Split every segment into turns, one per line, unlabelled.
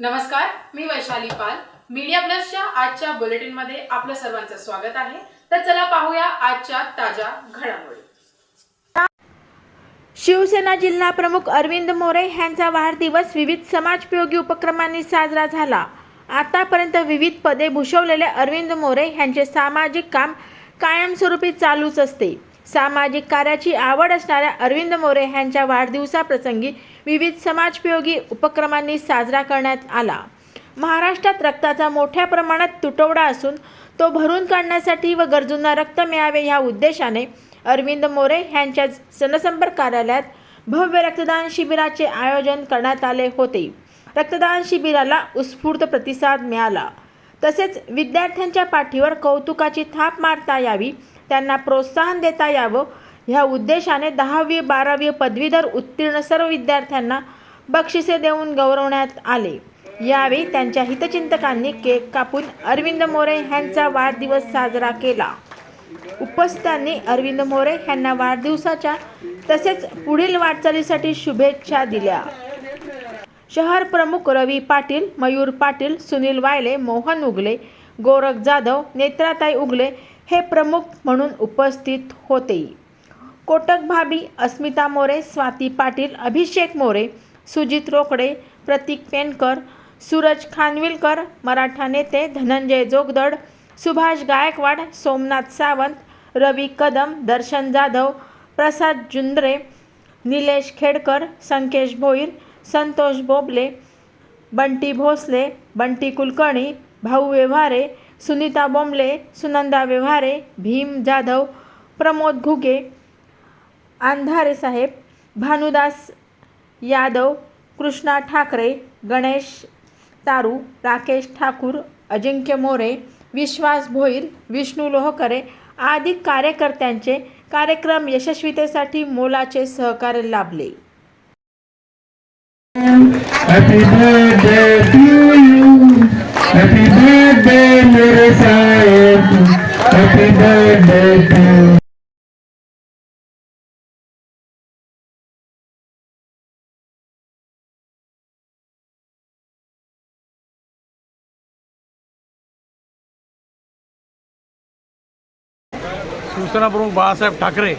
नमस्कार मी वैशाली पाल. मीडिया प्लसच्या आजच्या बुलेटिनमध्ये आपलं सर्वांचं स्वागत आहे. तर चला पाहूया आजच्या ताज्या घडामोडी.
शिवसेना जिल्हा प्रमुख अरविंद मोरे यांचा वाढदिवस विविध समाजपयोगी उपक्रमांनी साजरा झाला. आतापर्यंत विविध पदे भूषवलेले अरविंद मोरे यांचे सामाजिक काम कायमस्वरूपी चालूच असते. सामाजिक कार्याची आवड असणाऱ्या अरविंद मोरे यांच्या वाढदिवसाप्रसंगी विविध समाजपयोगी उपक्रमांनी साजरा करण्यात आला. महाराष्ट्रात रक्ताचा मोठ्या प्रमाणात तुटवडा असून तो भरून काढण्यासाठी व गरजूंना रक्त मिळावे ह्या उद्देशाने अरविंद मोरे यांच्या जनसंपर्क कार्यालयात भव्य रक्तदान शिबिराचे आयोजन करण्यात आले होते. रक्तदान शिबिराला उत्स्फूर्त प्रतिसाद मिळाला. तसेच विद्यार्थ्यांच्या पाठीवर कौतुकाची थाप मारता यावी त्यांना प्रोत्साहन देता यावं. ह्या उद्देशाने दहावी बारावी पदवीधर उत्तीर्ण सर्व विद्यार्थ्यांना बक्षिसे देऊन गौरवण्यात आले. यावेळी त्यांच्या हितचिंतकांनी केक कापून अरविंद मोरे यांचा वाढदिवस साजरा केला. उपस्थितांनी अरविंद मोरे यांना वाढदिवसाच्या तसेच पुढील वाटचालीसाठी शुभेच्छा दिल्या. शहर प्रमुख रवी पाटील मयूर पाटील सुनील वायले मोहन उगले गोरख जाधव नेत्राताई उगले हे प्रमुख म्हणून उपस्थित होते. कोटक भाभी अस्मिता मोरे स्वाती पाटील अभिषेक मोरे सुजित रोकडे प्रतीक पेनकर सूरज खानविलकर मराठा नेते धनंजय जोगदड सुभाष गायकवाड सोमनाथ सावंत रवी कदम दर्शन जाधव प्रसाद जुंद्रे निलेश खेडकर संकेश भोईर संतोष बोबले बंटी भोसले बंटी कुलकर्णी भाऊ व्यवहारे सुनीता बोंबले सुनंदा व्यवहारे भीम जाधव प्रमोद घुगे अंधारे साहेब भानुदास यादव कृष्णा ठाकरे गणेश तारू राकेश ठाकूर अजिंक्य मोरे विश्वास भोईर विष्णू लोहकरे आदी कार्यकर्त्यांचे कार्यक्रम यशस्वीतेसाठी मोलाचे सहकार्य लाभले.
शिवसेना प्रमुख बाळासाहेब ठाकरे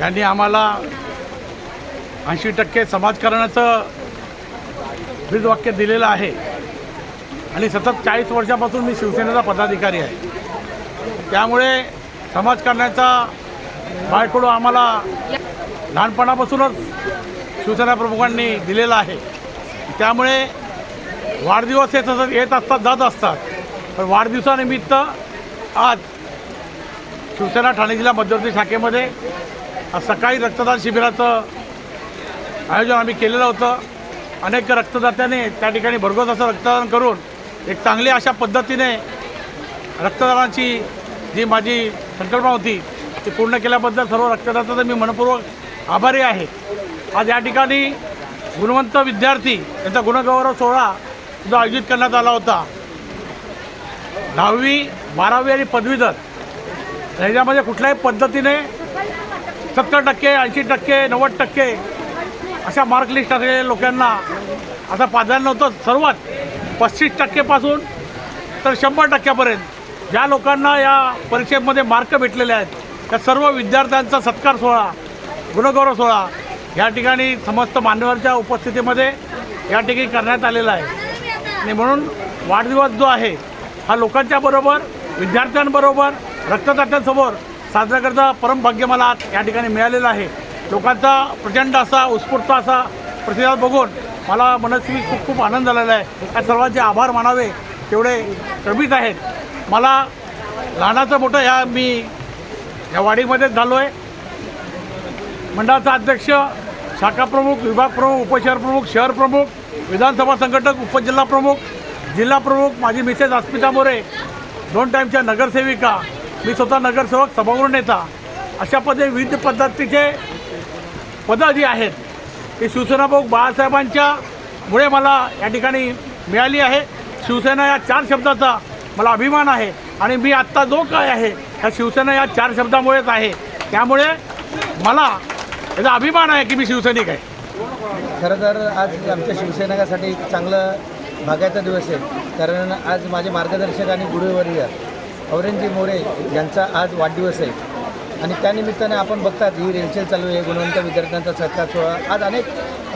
यांनी आम्हाला ऐंशी टक्के समाजकारणाचं वीज वाक्य दिलेलं आहे. आणि सतत चाळीस वर्षापासून मी शिवसेनेचा पदाधिकारी आहे. त्यामुळे समाजकारणाचा बाळकडू आम्हाला लहानपणापासूनच शिवसेना प्रमुखांनी दिलेला आहे. त्यामुळे वाढदिवस हे सतत येत असतात जात असतात. पण वाढदिवसानिमित्त आज शिवसेना ठाणे जिल्हा मध्यवर्ती शाखेमध्ये आज सकाळी रक्तदान शिबिराचं आयोजन आम्ही केलेलं होतं. अनेक रक्तदात्याने त्या ठिकाणी भरघोस असं रक्तदान करून एक चांगली अशा पद्धतीने रक्तदानाची जी माझी संकल्पना होती ती पूर्ण केल्याबद्दल सर्व रक्तदात्याचा मी मनपूर्वक आभारी आहे. आज या ठिकाणी गुणवंत विद्यार्थी यांचा गुणगौरव सोहळा सुद्धा आयोजित करण्यात आला होता. दहावी बारावी आणि पदवीधर ह्याच्यामध्ये कुठल्याही पद्धतीने सत्तर टक्के ऐंशी टक्के नव्वद टक्के अशा मार्क लिस्ट असलेल्या लोकांना आता प्राधान्य नव्हतं सर्वात. पस्तीस टक्केपासून तर शंभर टक्क्यापर्यंत. ज्या लोकांना या परीक्षेमध्ये मार्क भेटलेले आहेत त्या सर्व विद्यार्थ्यांचा सत्कार सोहळा गुणगौरव सोहळा या ठिकाणी समस्त मान्यवरच्या उपस्थितीमध्ये या ठिकाणी करण्यात आलेला आहे. आणि म्हणून वाढदिवस जो आहे हा लोकांच्या बरोबर विद्यार्थ्यांबरोबर रक्तदात्यांसमोर साजरा करता परमभाग्य मला या ठिकाणी मिळालेलं आहे. लोकांचा प्रचंड असा उत्स्फूर्त असा प्रतिसाद बघून मला मनस्वी खूप खूप आनंद झालेला आहे. या सर्वांचे आभार मानावे तेवढे कमीच आहेत. मला लहानाचं मोठं ह्या मी या वाडीमध्येच झालो आहे मंडळाचा अध्यक्ष शाखा प्रमुख विभाग प्रमुख शहर प्रमुख विधानसभा संघटक उपजिल्हाप्रमुख जिल्हाप्रमुख जिल्हा प्रमुख माझी मिसेस अस्मिता मोरे दोन टाईमच्या नगरसेविका मी स्वतः नगरसेवक सभागृह नेता. अशा पद्धती विविध पद्धतीचे पदं जी आहेत. ही शिवसेना प्रमुख बाळासाहेबांच्या मुळे मला या ठिकाणी मिळाली आहे. शिवसेना या चार शब्दाचा मला अभिमान आहे आणि मी आत्ता जो काय आहे ह्या शिवसेना या चार शब्दामुळेच आहे. त्यामुळे मला याचा अभिमान आहे की मी शिवसैनिक आहे.
खरं तर आज आमच्या शिवसैनिकासाठी चांगलं भागायचा दिवस आहे. कारण आज माझे मार्गदर्शक आणि गुरुवर्य औरंगजेब मोरे यांचा आज वाढदिवस आहे. आणि त्यानिमित्ताने आपण बघतात ही रेलचेल चालू आहे गुणवंत विद्यार्थ्यांचा सत्कार सोहळा. आज अनेक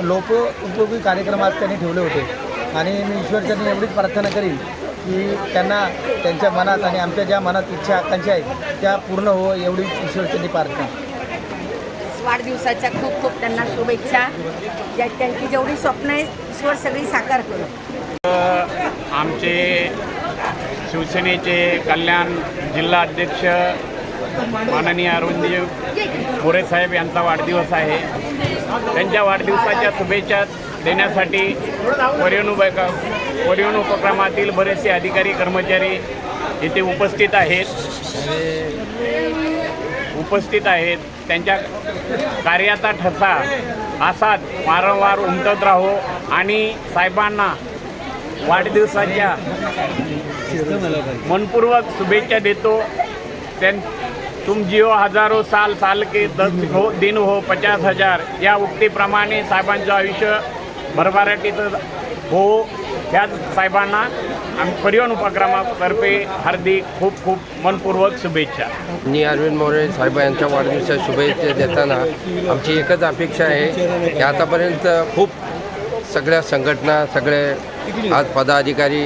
लोक उपयोगी कार्यक्रम आज त्यांनी ठेवले होते. आणि मी ईश्वरचरणी एवढीच प्रार्थना करीन की त्यांना त्यांच्या मनात आणि आमच्या ज्या मनात इच्छा आकांक्षा आहेत त्या पूर्ण हो एवढीच ईश्वरचरणी प्रार्थना.
वाढदिवसाच्या खूप खूप त्यांना शुभेच्छा. ज्या त्यांची जेवढी स्वप्न आहे ईश्वर सगळी साकार करू
आमचे शिवसेनेचे कल्याण जिल्हा अध्यक्ष माननीय अरविंदजी मोरे साहेब यांचा वाढदिवस आहे. त्यांच्या वाढदिवसाच्या शुभेच्छा देण्यासाठी परिवहन उप उपक्रमातील बरेचसे अधिकारी कर्मचारी इथे उपस्थित आहेत. उपस्थित आहेत. त्यांच्या कार्याचा ठसा असाच वारंवार उमटत राहो आणि साहेबांना वाढदिवसाच्या मनपूर्वक शुभेच्छा देतो. त्यां तुम जिओ हजारो साल साल के दस हो दिन हो पचास हजार. या उक्तीप्रमाणे साहेबांचं आयुष्य भरभराटीचं हो. त्याच साहेबांना आम्ही परिवहन उपक्रमातर्फे हार्दिक खूप खूप मनपूर्वक शुभेच्छा.
मी अरविंद मोरे साहेब यांच्या वाढदिवसाच्या शुभेच्छा देताना आमची एकच अपेक्षा आहे की आतापर्यंत खूप सगळ्या संघटना सगळे आज पदाधिकारी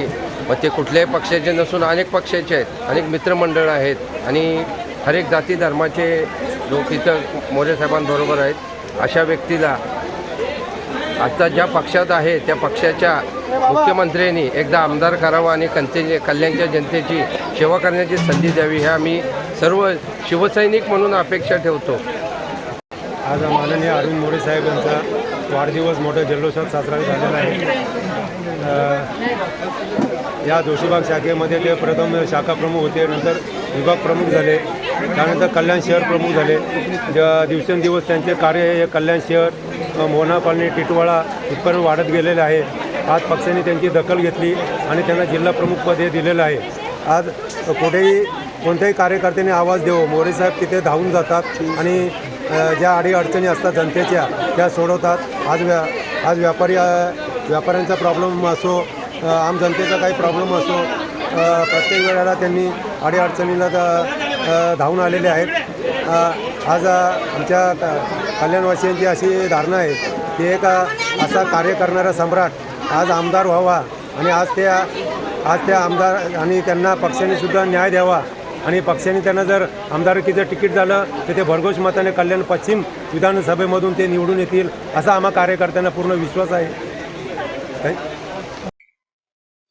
मग ते कुठल्याही पक्षाचे नसून अनेक पक्षाचे आहेत अनेक मित्रमंडळ आहेत आणि हर एक जाती धर्माचे लोक इथं मोरे साहेबांबरोबर आहेत. अशा व्यक्तीला आता ज्या पक्षात आहे त्या पक्षाच्या मुख्यमंत्र्यांनी एकदा आमदार करावा आणि कंते कल्याणच्या जनतेची सेवा करण्याची संधी द्यावी हे आम्ही सर्व शिवसैनिक म्हणून अपेक्षा ठेवतो.
आज माननीय अरविंद मोरे साहेब यांचा वाढदिवस मोठ्या जल्लोषात साजरा झालेला आहे. या जोशीबाग शाखेमध्ये ते प्रथम शाखाप्रमुख होते. नंतर विभाग प्रमुख झाले. त्यानंतर कल्याण शहर प्रमुख झाले. ज्या दिवसेंदिवस त्यांचे कार्य हे कल्याण शहर मोहना कॉलनी टिटवाळा इथपर्यंत वाढत गेलेले आहे. आज पक्षाने त्यांची दखल घेतली आणि त्यांना जिल्हा प्रमुखपद हे दिलेलं आहे. आज कुठेही कोणत्याही कार्यकर्त्याने आवाज देऊ मोरे साहेब तिथे धावून जातात आणि ज्या अडीअडचणी असतात जनतेच्या त्या सोडवतात. आज व्या आज व्यापारी व्यापाऱ्यांचा प्रॉब्लेम असो आम जनतेचा काही प्रॉब्लेम असो प्रत्येक वेळेला त्यांनी अडीअडचणीला धावून आलेले आहेत. आज आमच्या कल्याणवासियांची अशी धारणा आहे की एक असा कार्य करणारा सम्राट आज आमदार व्हावा आणि आज त्या आज त्या आमदार आणि त्यांना पक्षाने सुद्धा न्याय द्यावा आणि पक्षाने त्यांना जर आमदारकीचं तिकीट झालं तर ते भरघोष मताने कल्याण पश्चिम विधानसभेमधून ते निवडून येतील असा आम्हा कार्यकर्त्यांना पूर्ण विश्वास आहे. थँक्यू